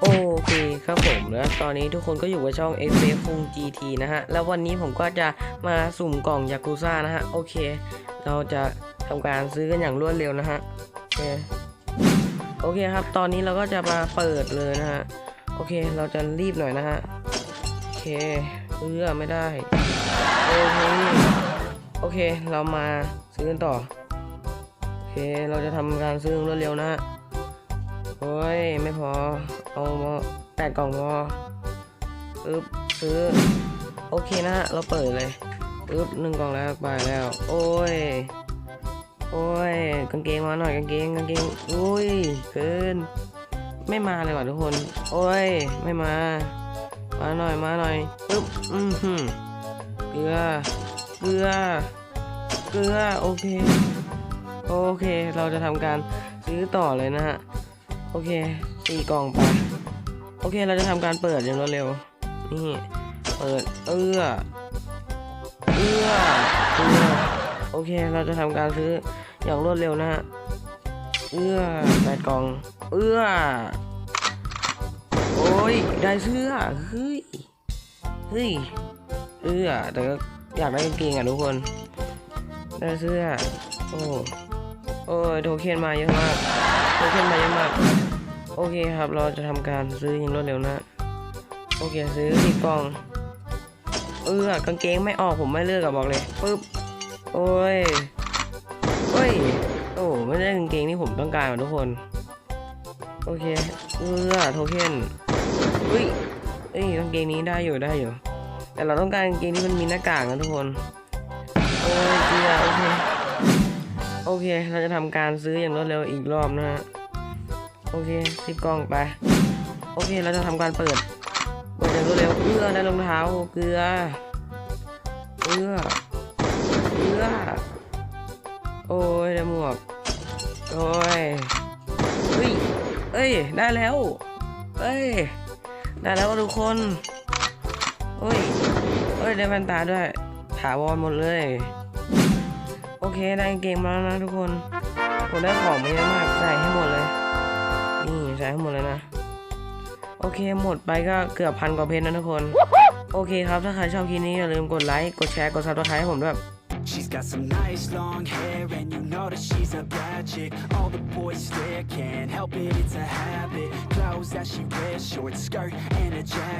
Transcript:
โอเคครับผมแล้วตอนนี้ทุกคนก็อยู่กับช่อง f f ฟุง GT นะฮะ แล้ววันนี้ผมก็จะมาสุ่มกล่องยากุซ่านะฮะ โอเค เราจะทำการซื้อกันอย่างรวดเร็วนะฮะ โอเคโอเคครับ ตอนนี้เราก็จะมาเปิดเลยนะฮะ โอเค เราจะรีบหน่อยนะฮะ โอเคเอื้อไม่ได้ โอเค โอเค เรามาซื้อกันต่อ โอเค เราจะทำการซื้อรวดเร็วนะฮะ โอ้ย ไม่พอ เอามาแปดกล่องพอปึ๊บซื้อ โอเคนะฮะ เราเปิดเลยปึ๊บหนึ่งกล่องแล้วไปแล้ว โอ้ย โอ้ย กางเกงมาหน่อยกางเกงกางเกงอุ้ยเกิน ไม่มาเลยว่ะทุกคน โอ้ย ไม่มา มาหน่อยมาหน่อยปึ๊บอืมหืมเกลือ เกลือ เกลือ โอเค โอเค เราจะทำการซื้อต่อเลยนะฮะ โอเคสี่กล่องไปโอเคเราจะทำการเปิดอย่างรวดเร็วนี่เปิดเอื้อเอื้อเอื้อโอเคเราจะทำการซื้ออย่างรวดเร็วนะฮะเอื้อแปดกล่อง เอื้อโอ้ยได้เสื้อเฮ้ยเฮ้ยเอื้อแต่ก็อยากได้กางเกงอะทุกคนได้เสื้อโอ้ โอ้ยโทเค็นมาเยอะมากโทเค็นมาเยอะมาก โอเคครับเราจะทำการซื้อย่างรวดเร็วนะ โอเคซื้อสิบกล่อง เออกางเกงไม่ออกผมไม่เลือกอะบอกเลยปึ๊บโอ้ยเฮ้ยโอ้ไม่ได้กางเกงที่ผมต้องการทุกคนโอเคเออโทเค็นเฮ้ยเอ้ยกางเกงนี้ได้อยู่ได้อยู่ แต่เราต้องการกางเกงที่มันมีหน้ากากนะทุกคน โอ้ยเจียโอเค โอเค เราจะทำการซื้ออย่างรวดเร็วอีกรอบนะฮะ โอเคสิบกล่องไป โอเค เราจะทำการเปิด เปิดอย่างรวดเร็วเอื้อได้รองเท้าเกลือ เอื้อ เอื้อ โอ้ยได้หมวก โอ้ย เฮ้ย เอ้ย ได้แล้ว เอ้ย ได้แล้วทุกคนเฮ้ยเฮ้ย ได้แว่นตาด้วย ถาวรหมดเลย โอเคได้เกงมาแล้วนะทุกคนผมได้ของมาเยอะมากใส่ให้หมดเลย นี่ใส่ให้หมดเลยนะ โอเคหมดไปก็เกือบพันกว่าเพชรนะทุกคน โอเคครับถ้าใครชอบคลิปนี้อย่าลืมกดไลค์กดแชร์กดซับสไครต์ให้ผมด้วย She's got some nice long hair and you know that she's a bad chick All the boys stare, can't help it, it's a habit Clothes that she wears, short skirt and a jacket